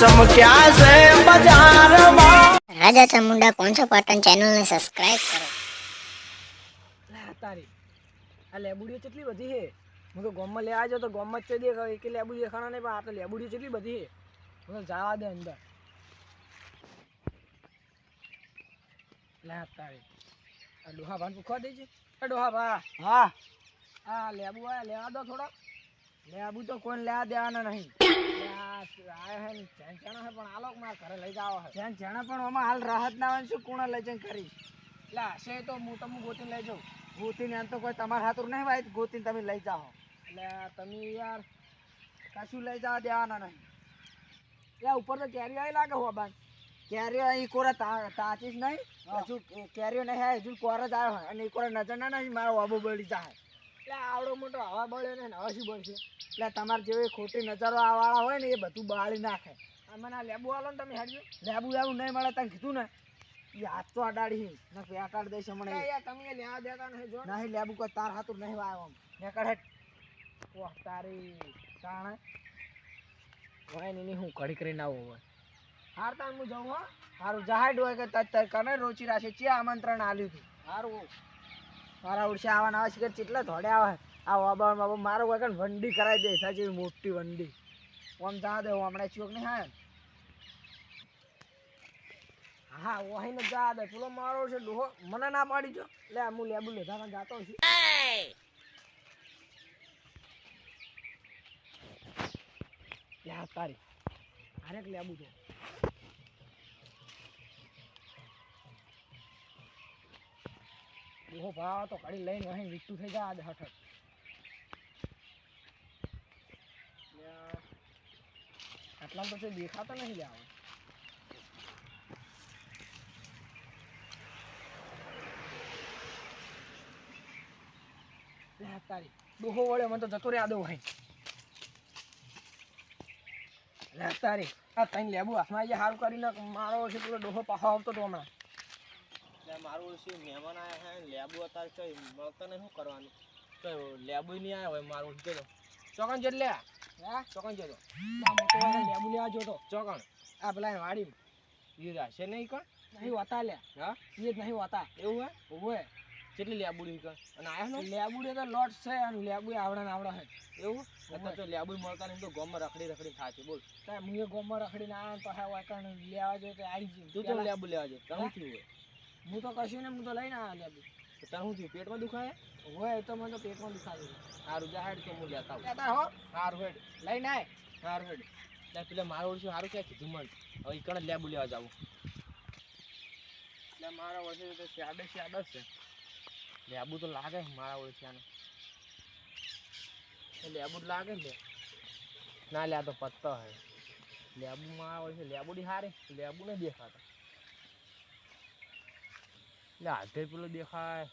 ચમક્યા છે બજારમાં રાજા ચામુંડા કોણસો પાટણ ચેનલને સબસ્ક્રાઇબ કરો. તારી. આ લેબુડીઓ કેટલી બધી છે? હું તો ગોમમાં લેવા આવ્યો તો ગોમમાં જ તે દેખ એક લેબુડી દેખાણા નહીં પણ આ તો લેબુડીઓ કેટલી બધી છે? હું તો જવા દે અંદર. લા તારી. આ ડોહા ભાન પૂછવા દે છે? આ ડોહા ભા. હા. આ લેબુ આ લેવા દો થોડા. લેબુ તો કોણ લેવા દેવાના નહીં. આયા હે ને ચેન ચેણા હે પણ આ લોકો ઘરે લઈ જાવ હે. ચેન ચેણા પણ હાલ રાહત ના શું કોણ લઈ જઈને કરી એટલે હશે તો હું તમને ગોતીને લઈ જાઉં. ગોતીને એમ તો કોઈ તમારા હાથુર નહીં ભાઈ ગોતીને તમે લઈ જાઓ. એટલે તમે યાર કશું લઈ જવા દેવાના નહીં. યા ઉપર તો કેરીઓ આવી લાગે હો બાન. કેરીઓ અહીં કોરા તાચી તાચીસ નહીં? હજુ કેરીઓ નહીં હે હજુ કોર જ આવ્યો હોય અને એ કોરા નજર ના નહીં મારો વાબો બળી જાય એટલે આવડો મોટો હવા બળ્યો ને હવા શું બળશે? એટલે તમારે જેવી ખોટી નજરો આવાળા હોય ને એ બધું બાળી નાખે. મને આ લેબુ આલો ને તમે હાડજો. લેબુ લેવું નહીં મળે તને કીધું ને? એ હાથ તો અડાડી ને પેકાડ દઈશ હમણાં તમે લેવા દેતા નહીં જો. નહીં લેબુ કોઈ તાર હાથુર નહીં વાયો આમ. પેકાડ હેઠ. ઓહ તારી તાણે. હોય ને હું કડી કરીને આવું હોય. હાર તાણ હું જાઉં હો. હારું જહાડ હોય કે તજ કને રોચી રાશે. ચે આમંત્રણ આલ્યું હતું હારું. મારા ઓળશે આવા નવા છે કેટલા થોડે આવે. આ વાબા બાબા મારો કે વંડી કરાવી દે એવી મોટી વંડી. ઓમ જા દે હમણાં ચોક નહીં હા હા, ઓહી ને જા દે, પેલો મારો છે, ડોહો. મને ના પાડી જો. લે હું લેબુ લેધા જાતો છું. લે તારી. આરેક લેબુ તો ડોહો ભાવ તો કાઢી લઈને અહીં વીટું થઈ જાય હઠ આટલા પછી દેખાતા નહીં લેવા તારી ડોહો વળે મને તો જતો રહ્યા આદો ભાઈ લે તારી આ તઈ લેબુ હાથમાં આવી સારું કરીને મારો છે પેલો ડોહો પાછો આવતો તો હમણાં. મારું ઓળશી મહેમાન આવ્યા હે લેબુ અત્યારે કઈ મળતા નહીં શું કરવાનું? કઈ લેબુ નહીં આયા હોય મારું ઓળશી તો ચોકન જેટ લે હા? ચોકન જેતો લેબુ લેવા જોતો ચોકન આ પેલા વાડી એ રહેશે નહીં કણ? નહીં હોતા લે હા? એ જ નહીં હોતા. એવું હે? ઓવે કેટલી લેબુડી કણ? અને આયા નો? લેબુડી તો લોટ છે અને લેબુ આવડા ને આવડા છે એવું? અત્યારે તો લેબુ મળતા નહીં તો ગોમમાં રખડી રખડી થાય છે બોલ. તાર મુએ ગોમમાં રખડીને આવ્યા ને પાછા વાકણ લેવા જોઈએ તો આવી ગયું. તું તો લેબુ લેવા તને શું થયું હોય. હું તો કશું ને હું તો લઈને આવ્યા લેબુ તો તને શું થયું? પેટમાં દુખાય? હોય એ તો મને તો પેટમાં દુખાવી સારું જા હેડ તો હું લેતા આવું લેતા હો. સારું હેડ. લઈને આય. સારું હેડ. એટલે પેલા મારું ઓળશું સારું ક્યાં કીધું મને હવે ઈ કણ લેબુ લેવા જાવું. એટલે મારા ઓળશે તો શ્યાડ શ્યાડ જ છે. લેબુ તો લાગે છે મારા ઓળશ્યાને લેબુ જ લાગે ને ના લે આ તો પત્તો હે. લેબુ મારા ઓળશે લેબુડી હારી લેબુ ને દેખાતા. એટલે હાથે પેલો દેખાય.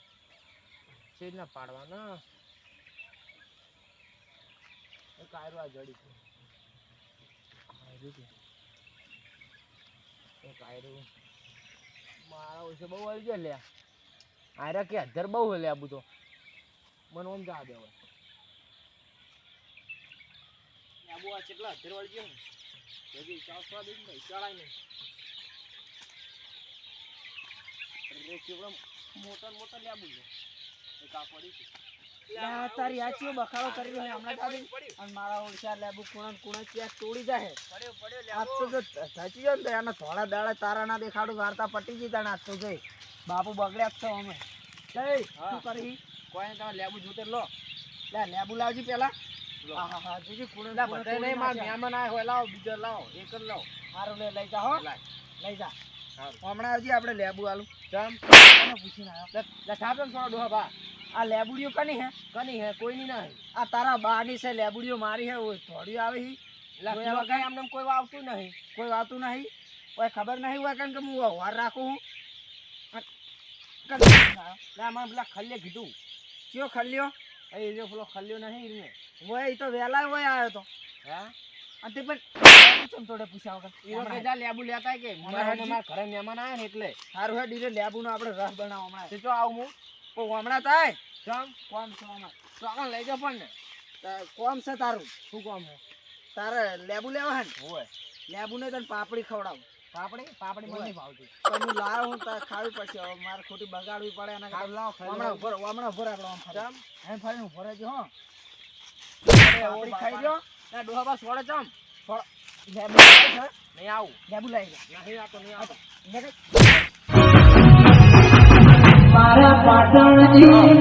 છે ના પાડવાના? કાયરો આ જડી છે. કાયરું બહુ આવી ગયા લ્યા કે હજાર બહુ હે લ્યા બધો. મને ઓમ જા દે હવે આબુ આ કેટલા હજાર વાળી ગયો હજી ચારસો દે ને ચડાય નહીં. અરે કેવડા મોટા ને મોટા લેબુ છે એક પડી છે તારી આ બખાડો કરી રહ્યો હમણાં તારી. અને મારા ઓળખ્યા લેબુ કુણા ને કુણા તોડી જાય પડ્યો પડ્યો આજ તો સાચી જાય ને એના થોડા દાડા તારા ના દેખાડું વાર્તા પટી ગઈ આજ તો જોઈ. બાપુ બગડ્યા જ છો અમે. જય શું કરી? કોઈ તમે લેબુ જોતે લો. લે લેબુ લાવજી પેલા. હા હા હા જોજી ના બધા નહીં માર મહેમાન આયા હોય લાવો બીજો લાવો એક જ લાવો. હારું લે લઈ જા હો. લઈ જા. હમણાં હજી આપણે લેબુ આલું. ચમ. પૂછીને આવ્યો થાપ થોડો ડોહા બા. આ લેબુડીઓ કની હે? કની હે? કોઈ ની નહીં આ તારા બાની છે લેબુડીઓ મારી હે થોડી આવે હી. લે કોઈ આમને કોઈ આવતું નહીં. કોઈ આવતું નહીં? કોઈ ખબર નહીં હોય કારણ કે હું વાર રાખું હું? ખલ્યો પેલા ખલ્લે કીધું. કયો ખલ્યો? એ પેલો ખલ્યો નહીં ને હોય એ તો વહેલા હોય આવ્યો તો. હે? અને તે પણ ચમ તોડે પૂછ્યા વગર. એ વખતે જા લેબુ લેતા કે મને મારા ઘરે મહેમાન આયા ને એટલે સારું હે ડીરે લેબુ નો આપણે રસ બનાવો હમણાં. તે જો હું. કો હમણાં થાય. જમ કોમ છો તો આગળ લઈ જા પણ ને. કોમ છે તારું. શું કોમ છે? તારે લેબુ લેવા હે હોય. લેબુ ને તને પાપડી ખવડાવું. પાપડી? પાપડી મને ભાવતી. પણ હું લાવ હું તાર ખાવી પછી હવે મારે ખોટી બગાડવી પડે એના કારણે લાવ હમણાં ઊભો હમણાં ઊભો રાખડો આમ ફરી. હે ફરી ઊભો રહેજો હો. ઓળી ખાઈ ગયો ના ડોહા બસ છોડે ચમ છોડ નહીં આવું. લેબુ લઈ જા નહીં આવતો નહીં આવતો મારા પાટણ જી